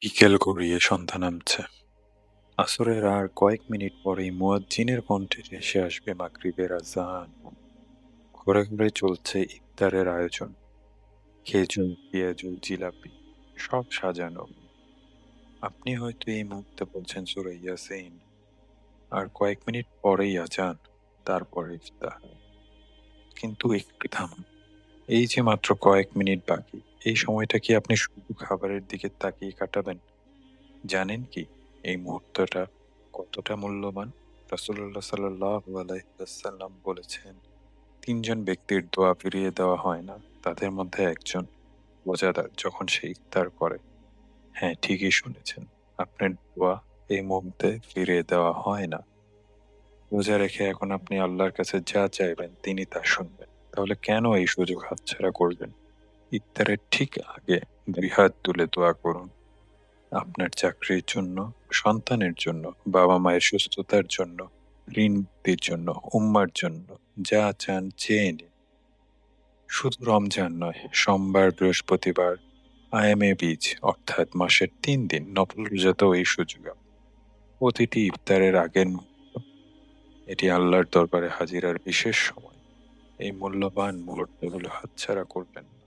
বিকেল গড়িয়ে সন্ধ্যা নামছে। আসরের আর কয়েক মিনিট পরেই মুয়াজ্জিনের কণ্ঠে ভেসে আসবে মাগরিবের আজান। ঘরে ঘরে চলছে ইফতারের আয়োজন। খেজুর, পেঁয়াজু, জিলাপি সব সাজানো। আপনি হয়তো এই মুহূর্তে বলছেন সূরা ইয়াসিন। আর কয়েক মিনিট পরেই আজান, তারপরে ইফতার। কিন্তু একটু থামুন। এই যে মাত্র কয়েক মিনিট বাকি, এই সময়টা কি আপনি খাবারের দিকে তাকিয়ে কাটাবেন? জানেন কি এই মুহূর্তটা কতটা মূল্যবান? রাসূলুল্লাহ সাল্লাল্লাহু আলাইহি ওয়াসাল্লাম বলেছেন, তিনজন ব্যক্তির দোয়া ফিরিয়ে দেওয়া হয় না। তাদের মধ্যে একজন রোজাদার যখন সে ইফতার করে। হ্যাঁ, ঠিকই শুনেছেন। আপনার দোয়া এই মুহূর্তে ফিরিয়ে দেওয়া হয় না। রোজা রেখে এখন আপনি আল্লাহর কাছে যা চাইবেন তিনি তা শুনবেন। তাহলে কেন এই সুযোগ হাতছাড়া করবেন? ইফতারের ঠিক আগে দুই হাত তুলে দোয়া করুন। আপনার চাকরির জন্য, সন্তানের জন্য, বাবা-মায়ের সুস্থতার জন্য, ঋণ মুক্তির জন্য, উম্মার জন্য যা চান চেয়ে নিন। শুধু রমজান নয়, সোমবার, বৃহস্পতিবার, আয়ামে বীজ অর্থাৎ মাসের তিন দিন নফল রোজাতেও এই সুযোগ। প্রতিটি ইফতারের আগের এটি আল্লাহর দরবারে হাজিরার বিশেষ সময়। এই মূল্যবান মুহূর্তগুলো হাতছাড়া করবেন।